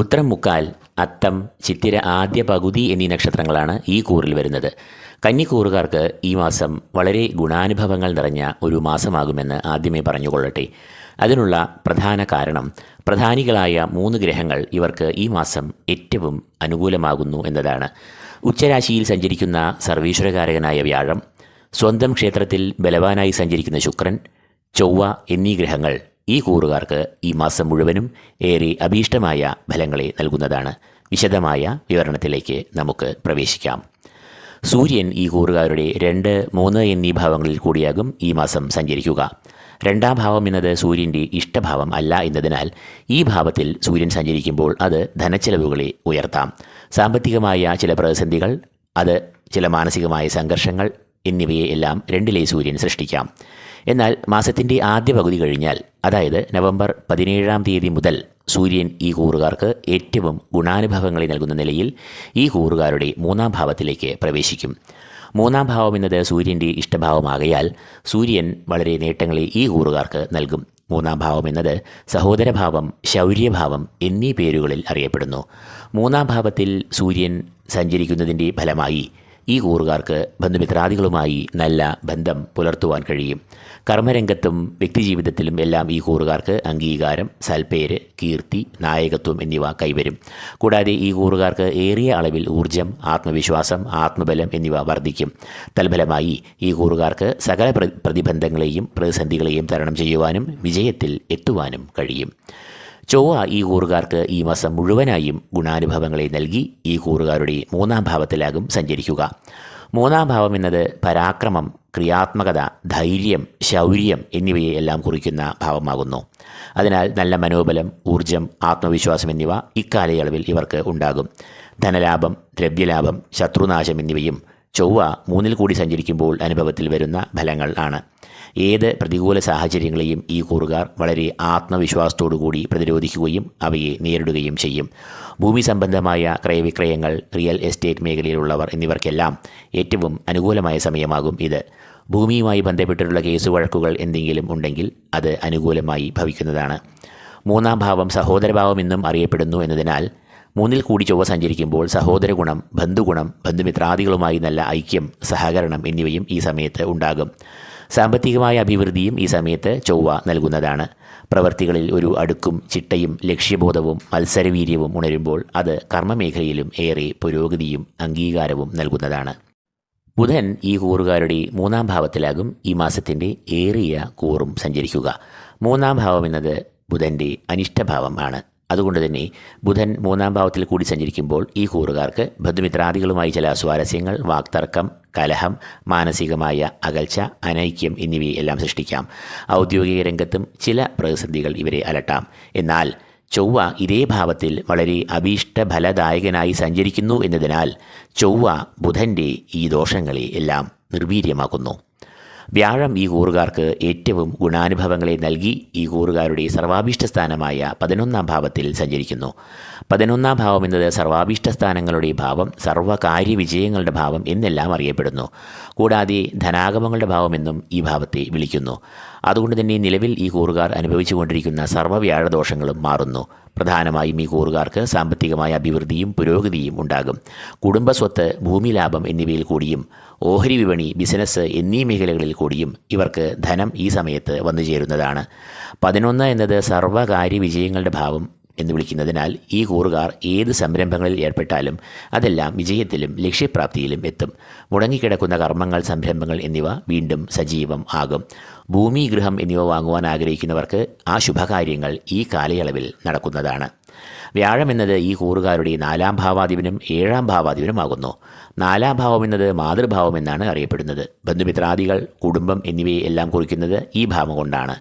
ഉത്തരം മുക്കാൽ അത്തം ചിത്തിര ആദ്യ പകുതി എന്നീ നക്ഷത്രങ്ങളാണ് ഈ കൂറിൽ വരുന്നത്. കന്നിക്കൂറുകാർക്ക് ഈ മാസം വളരെ ഗുണാനുഭവങ്ങൾ നിറഞ്ഞ ഒരു മാസമാകുമെന്ന് ആദ്യമേ പറഞ്ഞുകൊള്ളട്ടെ. അതിനുള്ള പ്രധാന കാരണം പ്രധാനികളായ മൂന്ന് ഗ്രഹങ്ങൾ ഇവർക്ക് ഈ മാസം ഏറ്റവും അനുകൂലമാകുന്നു എന്നതാണ്. ഉച്ചരാശിയിൽ സഞ്ചരിക്കുന്ന സർവീശ്വരകാരകനായ വ്യാഴം സ്വന്തം ക്ഷേത്രത്തിൽ ബലവാനായി സഞ്ചരിക്കുന്ന ശുക്രൻ ചൊവ്വ എന്നീ ഗ്രഹങ്ങൾ ഈ കൂറുകാർക്ക് ഈ മാസം മുഴുവനും ഏറെ അഭീഷ്ടമായ ഫലങ്ങളെ നൽകുന്നതാണ്. വിശദമായ വിവരണത്തിലേക്ക് നമുക്ക് പ്രവേശിക്കാം. സൂര്യൻ ഈ കൂറുകാരുടെ രണ്ട് മൂന്ന് എന്നീ ഭാവങ്ങളിൽ കൂടിയാകും ഈ മാസം സഞ്ചരിക്കുക. രണ്ടാം ഭാവം എന്നത് സൂര്യന്റെ ഇഷ്ടഭാവം അല്ല എന്നതിനാൽ ഈ ഭാവത്തിൽ സൂര്യൻ സഞ്ചരിക്കുമ്പോൾ അത് ധനച്ചെലവുകളെ ഉയർത്താം. സാമ്പത്തികമായ ചില പ്രതിസന്ധികൾ അത് ചില മാനസികമായ സംഘർഷങ്ങൾ എന്നിവയെ എല്ലാം രണ്ടിലെ സൂര്യൻ സൃഷ്ടിക്കാം. എന്നാൽ മാസത്തിന്റെ ആദ്യ പകുതി കഴിഞ്ഞാൽ അതായത് നവംബർ പതിനേഴാം തീയതി മുതൽ സൂര്യൻ ഈ കൂറുകാർക്ക് ഏറ്റവും ഗുണാനുഭവങ്ങളെ നൽകുന്ന നിലയിൽ ഈ കൂറുകാരുടെ മൂന്നാം ഭാവത്തിലേക്ക് പ്രവേശിക്കും. മൂന്നാം ഭാവം എന്നത് സൂര്യന്റെ ഇഷ്ടഭാവമാകയാൽ സൂര്യൻ വളരെ നേട്ടങ്ങളെ ഈ കൂറുകാർക്ക് നൽകും. മൂന്നാം ഭാവം എന്നത് സഹോദരഭാവം ശൗര്യഭാവം എന്നീ പേരുകളിൽ അറിയപ്പെടുന്നു. മൂന്നാം ഭാവത്തിൽ സൂര്യൻ സഞ്ചരിക്കുന്നതിന്റെ ഫലമായി ഈ കൂറുകാർക്ക് ബന്ധുമിത്രാദികളുമായി നല്ല ബന്ധം പുലർത്തുവാൻ കഴിയും. കർമ്മരംഗത്തും വ്യക്തിജീവിതത്തിലും എല്ലാം ഈ കൂറുകാർക്ക് അംഗീകാരം സൽപ്പേര് കീർത്തി നായകത്വം എന്നിവ കൈവരും. കൂടാതെ ഈ കൂറുകാർക്ക് ഏറിയ അളവിൽ ഊർജം ആത്മവിശ്വാസം ആത്മബലം എന്നിവ വർദ്ധിക്കും. തൽഫലമായി ഈ കൂറുകാർക്ക് സകല പ്രതിബന്ധങ്ങളെയും പ്രതിസന്ധികളെയും തരണം ചെയ്യുവാനും വിജയത്തിൽ എത്തുവാനും കഴിയും. ചൊവ്വ ഈ കൂറുകാർക്ക് ഈ മാസം മുഴുവനായും ഗുണാനുഭവങ്ങളെ നൽകി ഈ കൂറുകാരുടെ മൂന്നാം ഭാവത്തിലാകും സഞ്ചരിക്കുക. മൂന്നാം ഭാവം എന്നത് പരാക്രമം ക്രിയാത്മകത ധൈര്യം ശൗര്യം എന്നിവയെ എല്ലാം കുറിക്കുന്ന ഭാവമാകുന്നു. അതിനാൽ നല്ല മനോബലം ഊർജം ആത്മവിശ്വാസം എന്നിവ ഇക്കാലയളവിൽ ഇവർക്ക് ഉണ്ടാകും. ധനലാഭം ദ്രവ്യലാഭം ശത്രുനാശം എന്നിവയും ചൊവ്വ മൂന്നിൽ കൂടി സഞ്ചരിക്കുമ്പോൾ അനുഭവത്തിൽ വരുന്ന ഫലങ്ങൾ ആണ്. ഏത് പ്രതികൂല സാഹചര്യങ്ങളെയും ഈ കൂറുകാർ വളരെ ആത്മവിശ്വാസത്തോടുകൂടി പ്രതിരോധിക്കുകയും അവയെ നേരിടുകയും ചെയ്യും. ഭൂമി സംബന്ധമായ ക്രയവിക്രയങ്ങൾ റിയൽ എസ്റ്റേറ്റ് മേഖലയിലുള്ളവർ എന്നിവർക്കെല്ലാം ഏറ്റവും അനുകൂലമായ സമയമാകും ഇത്. ഭൂമിയുമായി ബന്ധപ്പെട്ടിട്ടുള്ള കേസ് വഴക്കുകൾ എന്തെങ്കിലും ഉണ്ടെങ്കിൽ അത് അനുകൂലമായി ഭവിക്കുന്നതാണ്. മൂന്നാം ഭാവം സഹോദരഭാവം എന്നും അറിയപ്പെടുന്നു എന്നതിനാൽ മൂന്നിൽ കൂടി ചൊവ്വ സഞ്ചരിക്കുമ്പോൾ സഹോദര ഗുണം ബന്ധുഗുണം ബന്ധുമിത്രാദികളുമായി നല്ല ഐക്യം സഹകരണം എന്നിവയും ഈ സമയത്ത് ഉണ്ടാകും. സാമ്പത്തികമായ അഭിവൃദ്ധിയും ഈ സമയത്ത് ചൊവ്വ നൽകുന്നതാണ്. പ്രവർത്തികളിൽ ഒരു അടുക്കും ചിട്ടയും ലക്ഷ്യബോധവും മത്സരവീര്യവും ഉണരുമ്പോൾ അത് കർമ്മമേഖലയിലും ഏറെ പുരോഗതിയും അംഗീകാരവും നൽകുന്നതാണ്. ബുധൻ ഈ കൂറുകാരുടെ മൂന്നാം ഭാവത്തിലാകും. ഈ മാസത്തിന്റെ ഏറിയ കൂറും സഞ്ചരിക്കുക. മൂന്നാം ഭാവം എന്നത് ബുധന്റെ അനിഷ്ടഭാവം ആണ്. അതുകൊണ്ട് തന്നെ ബുധൻ മൂന്നാം ഭാവത്തിൽ കൂടി സഞ്ചരിക്കുമ്പോൾ ഈ കൂറുകാർക്ക് ബന്ധുമിത്രാദികളുമായി ചില സ്വാരസ്യങ്ങൾ വാക്തർക്കം കലഹം മാനസികമായ അകൽച്ച അനൈക്യം എന്നിവയെല്ലാം സൃഷ്ടിക്കാം. ഔദ്യോഗിക രംഗത്തും ചില പ്രതിസന്ധികൾ ഇവരെ അലട്ടാം. എന്നാൽ ചൊവ്വ ഇതേ ഭാവത്തിൽ വളരെ അഭീഷ്ടഫലദായകനായി സഞ്ചരിക്കുന്നു എന്നതിനാൽ ചൊവ്വ ബുധന്റെ ഈ ദോഷങ്ങളെ എല്ലാം നിർവീര്യമാക്കുന്നു. വ്യാഴം ഈ കൂറുകാർക്ക് ഏറ്റവും ഗുണാനുഭവങ്ങളെ നൽകി ഈ കൂറുകാരുടെ സർവാഭീഷ്ട സ്ഥാനമായ പതിനൊന്നാം ഭാവത്തിൽ സഞ്ചരിക്കുന്നു. പതിനൊന്നാം ഭാവം എന്നത് സർവാഭീഷ്ട സ്ഥാനങ്ങളുടെ ഭാവം സർവകാര്യ വിജയങ്ങളുടെ ഭാവം എന്നെല്ലാം അറിയപ്പെടുന്നു. കൂടാതെ ധനാഗമങ്ങളുടെ ഭാവമെന്നും ഈ ഭാവത്തെ വിളിക്കുന്നു. അതുകൊണ്ട് തന്നെ നിലവിൽ ഈ കൂറുകാർ അനുഭവിച്ചു കൊണ്ടിരിക്കുന്ന സർവവ്യാഴദോഷങ്ങളും മാറുന്നു. പ്രധാനമായും ഈ കൂറുകാർക്ക് സാമ്പത്തികമായ അഭിവൃദ്ധിയും പുരോഗതിയും ഉണ്ടാകും. കുടുംബസ്വത്ത് ഭൂമി ലാഭം എന്നിവയിൽ കൂടിയും ഓഹരി വിപണി ബിസിനസ് എന്നീ മേഖലകളിൽ കൂടിയും ഇവർക്ക് ധനം ഈ സമയത്ത് വന്നു ചേരുന്നതാണ്. പതിനൊന്ന് എന്നത് സർവകാര്യ വിജയങ്ങളുടെ ഭാവം എന്ന് വിളിക്കുന്നതിനാൽ ഈ കൂറുകാർ ഏത് സംരംഭങ്ങളിൽ ഏർപ്പെട്ടാലും അതെല്ലാം വിജയത്തിലും ലക്ഷ്യപ്രാപ്തിയിലും എത്തും. മുടങ്ങിക്കിടക്കുന്ന കർമ്മങ്ങൾ സംരംഭങ്ങൾ എന്നിവ വീണ്ടും സജീവം ആകും. ഭൂമി ഗൃഹം എന്നിവ വാങ്ങുവാൻ ആഗ്രഹിക്കുന്നവർക്ക് ആ ശുഭകാര്യങ്ങൾ ഈ കാലയളവിൽ നടക്കുന്നതാണ്. വ്യാഴം എന്നത് ഈ കൂറുകാരുടെ നാലാം ഭാവാധിപനും ഏഴാം ഭാവാധിപനുമാകുന്നു. നാലാം ഭാവം എന്നത് മാതൃഭാവം എന്നാണ് അറിയപ്പെടുന്നത്. ബന്ധുമിത്രാദികൾ കുടുംബം എന്നിവയെ എല്ലാം കുറിക്കുന്നത് ഈ ഭാവം കൊണ്ടാണ്.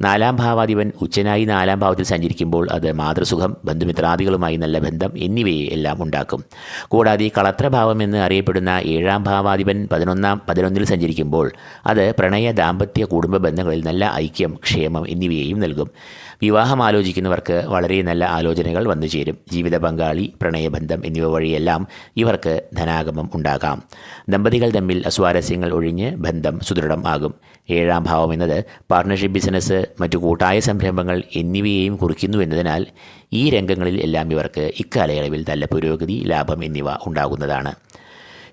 നാലാം ഭാവാധിപൻ ഉച്ചനായി നാലാം ഭാവത്തിൽ സഞ്ചരിക്കുമ്പോൾ അത് മാതൃസുഖം ബന്ധുമിത്രാദികളുമായി നല്ല ബന്ധം എന്നിവയെ എല്ലാം ഉണ്ടാക്കും. കൂടാതെ കളത്രഭാവം എന്ന് അറിയപ്പെടുന്ന ഏഴാം ഭാവാധിപൻ പതിനൊന്നാം പതിനൊന്നിൽ സഞ്ചരിക്കുമ്പോൾ അത് പ്രണയ ദാമ്പത്യ കുടുംബ ബന്ധങ്ങളിൽ നല്ല ഐക്യം ക്ഷേമം എന്നിവയെയും നൽകും. വിവാഹം ആലോചിക്കുന്നവർക്ക് വളരെ നല്ല ആലോചനകൾ വന്നു ചേരും. ജീവിത പങ്കാളി പ്രണയബന്ധം എന്നിവ വഴിയെല്ലാം ഇവർക്ക് ധനാഗമം ഉണ്ടാകാം. ദമ്പതികൾ തമ്മിൽ അസ്വാരസ്യങ്ങൾ ഒഴിഞ്ഞ് ബന്ധം സുദൃഢം ആകും. ഏഴാം ഭാവം എന്നത് പാർട്ട്ണർഷിപ്പ് ബിസിനസ് മറ്റു കൂട്ടായ സംരംഭങ്ങൾ എന്നിവയെയും കുറിക്കുന്നു എന്നതിനാൽ ഈ രംഗങ്ങളിൽ എല്ലാം ഇവർക്ക് ഇക്കാലയളവിൽ നല്ല പുരോഗതി ലാഭം എന്നിവ ഉണ്ടാകുന്നതാണ്.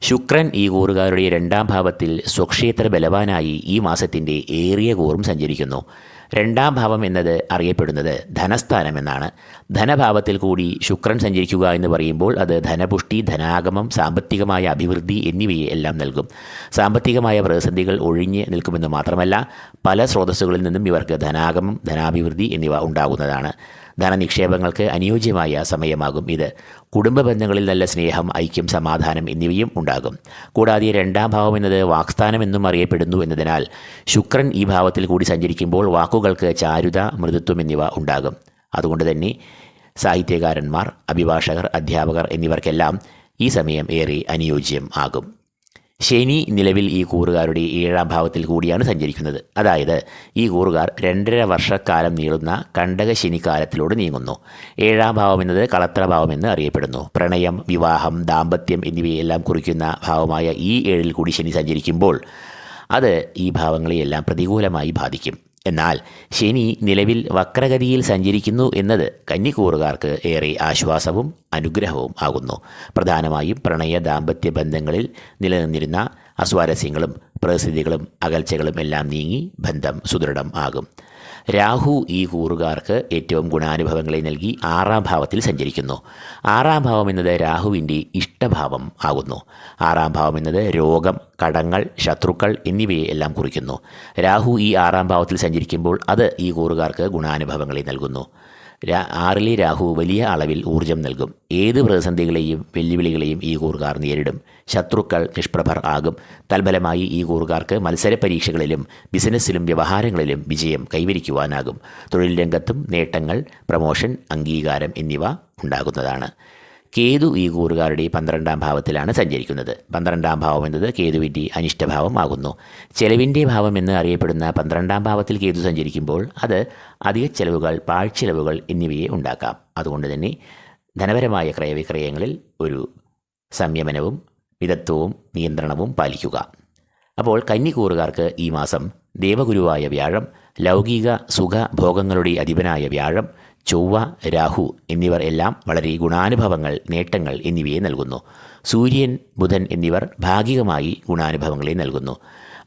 ശുക്രൻ ഈ കൂറുകാരുടെ രണ്ടാം ഭാവത്തിൽ സ്വക്ഷേത്ര ബലവാനായി ഈ മാസത്തിന്റെ ഏറിയ കൂറും സഞ്ചരിക്കുന്നു. രണ്ടാം ഭാവം എന്നത് അറിയപ്പെടുന്നത് ധനസ്ഥാനം എന്നാണ്. ധനഭാവത്തിൽ കൂടി ശുക്രൻ സഞ്ചരിക്കുക എന്ന് പറയുമ്പോൾ അത് ധനപുഷ്ടി ധനാഗമം സാമ്പത്തികമായ അഭിവൃദ്ധി എന്നിവയെ എല്ലാം നൽകും. സാമ്പത്തികമായ പ്രതിസന്ധികൾ ഒഴിഞ്ഞ് നിൽക്കുമെന്ന് മാത്രമല്ല പല സ്രോതസ്സുകളിൽ നിന്നും ഇവർക്ക് ധനാഗമം ധനാഭിവൃദ്ധി എന്നിവ ഉണ്ടാകുന്നതാണ്. ധനനിക്ഷേപങ്ങൾക്ക് അനുയോജ്യമായ സമയമാകും ഇത്. കുടുംബ ബന്ധങ്ങളിൽ നല്ല സ്നേഹം ഐക്യം സമാധാനം എന്നിവയും ഉണ്ടാകും. കൂടാതെ രണ്ടാം ഭാവം എന്നത് വാക്സ്ഥാനം എന്നും അറിയപ്പെടുന്നു എന്നതിനാൽ ശുക്രൻ ഈ ഭാവത്തിൽ കൂടി സഞ്ചരിക്കുമ്പോൾ വാക്കുകൾക്ക് ചാരുത മൃദുത്വം എന്നിവ ഉണ്ടാകും. അതുകൊണ്ട് തന്നെ സാഹിത്യകാരന്മാർ അഭിഭാഷകർ അധ്യാപകർ എന്നിവർക്കെല്ലാം ഈ സമയം ഏറെ അനുയോജ്യം ആകും. ശനി നിലവിൽ ഈ കൂറുകാരുടെ ഏഴാം ഭാവത്തിൽ കൂടിയാണ് സഞ്ചരിക്കുന്നത്. അതായത് ഈ കൂറുകാർ രണ്ടര വർഷക്കാലം നീളുന്ന കണ്ടക ശനിക്കാലത്തിലൂടെ നീങ്ങുന്നു. ഏഴാം ഭാവം എന്നത് കളത്ര ഭാവം എന്ന് അറിയപ്പെടുന്നു. പ്രണയം വിവാഹം ദാമ്പത്യം എന്നിവയെല്ലാം കുറിക്കുന്ന ഭാവമായ ഈ ഏഴിൽ കൂടി ശനി സഞ്ചരിക്കുമ്പോൾ അത് ഈ ഭാവങ്ങളെയെല്ലാം പ്രതികൂലമായി ബാധിക്കും. എന്നാൽ ശനി നിലവിൽ വക്രഗതിയിൽ സഞ്ചരിക്കുന്നു എന്നത് കന്നിക്കൂറുകാർക്ക് ഏറെ ആശ്വാസവും അനുഗ്രഹവും ആകുന്നു. പ്രധാനമായും പ്രണയ ദാമ്പത്യ ബന്ധങ്ങളിൽ നിലനിന്നിരുന്ന അസ്വാരസ്യങ്ങളും പ്രതിസന്ധികളും അകൽച്ചകളും എല്ലാം നീങ്ങി ബന്ധം സുദൃഢം ആകും. രാഹു ഈ കൂറുകാർക്ക് ഏറ്റവും ഗുണാനുഭവങ്ങളെ നൽകി ആറാം ഭാവത്തിൽ സഞ്ചരിക്കുന്നു. ആറാം ഭാവം എന്നത് രാഹുവിന്റെ ഇഷ്ടഭാവം ആകുന്നു. ആറാം ഭാവം എന്നത് രോഗം കടങ്ങൾ ശത്രുക്കൾ എന്നിവയെ എല്ലാം കുറിക്കുന്നു. രാഹു ഈ ആറാം ഭാവത്തിൽ സഞ്ചരിക്കുമ്പോൾ അത് ഈ കൂറുകാർക്ക് ഗുണാനുഭവങ്ങളെ നൽകുന്നു. ആറിലെ രാഹു വലിയ അളവിൽ ഊർജം നൽകും. ഏത് പ്രതിസന്ധികളെയും വെല്ലുവിളികളെയും ഈ കൂറുകാർ നേരിടും. ശത്രുക്കൾ നിഷ്പ്രഭർ ആകും. തൽഫലമായി ഈ കൂറുകാർക്ക് മത്സര പരീക്ഷകളിലും ബിസിനസ്സിലും വ്യവഹാരങ്ങളിലും വിജയം കൈവരിക്കുവാനാകും. തൊഴിൽ രംഗത്തും നേട്ടങ്ങൾ പ്രമോഷൻ അംഗീകാരം എന്നിവ ഉണ്ടാകുന്നതാണ്. കേതു ഈ കൂറുകാരുടെ പന്ത്രണ്ടാം ഭാവത്തിലാണ് സഞ്ചരിക്കുന്നത്. പന്ത്രണ്ടാം ഭാവം എന്നത് കേതുവിന്റെ അനിഷ്ടഭാവം ആകുന്നു ചെലവിന്റെ ഭാവം എന്ന് അറിയപ്പെടുന്ന പന്ത്രണ്ടാം ഭാവത്തിൽ കേതു സഞ്ചരിക്കുമ്പോൾ അത് അധിക ചെലവുകൾ പാഴ്ചെലവുകൾ എന്നിവയെ ഉണ്ടാക്കാം. അതുകൊണ്ട് തന്നെ ധനപരമായ ക്രയവിക്രയങ്ങളിൽ ഒരു സംയമനവും മിതത്വവും നിയന്ത്രണവും പാലിക്കുക. അപ്പോൾ കന്നിക്കൂറുകാർക്ക് ഈ മാസം ദേവഗുരുവായ വ്യാഴം ലൗകിക സുഖ ഭോഗങ്ങളുടെ അധിപനായ വ്യാഴം ചൊവ്വ രാഹു എന്നിവർ എല്ലാം വളരെ ഗുണാനുഭവങ്ങൾ നേട്ടങ്ങൾ എന്നിവയെ നൽകുന്നു. സൂര്യൻ ബുധൻ എന്നിവർ ഭാഗികമായി ഗുണാനുഭവങ്ങളെ നൽകുന്നു.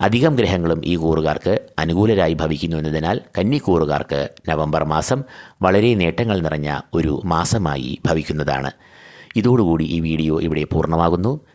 അധികം ഗ്രഹങ്ങളും ഈ കൂറുകാർക്ക് അനുകൂലരായി ഭവിക്കുന്നു എന്നതിനാൽ കന്നിക്കൂറുകാർക്ക് നവംബർ മാസം വളരെ നേട്ടങ്ങൾ നിറഞ്ഞ ഒരു മാസമായി ഭവിക്കുന്നതാണ്. ഇതോടുകൂടി ഈ വീഡിയോ ഇവിടെ പൂർണമാകുന്നു.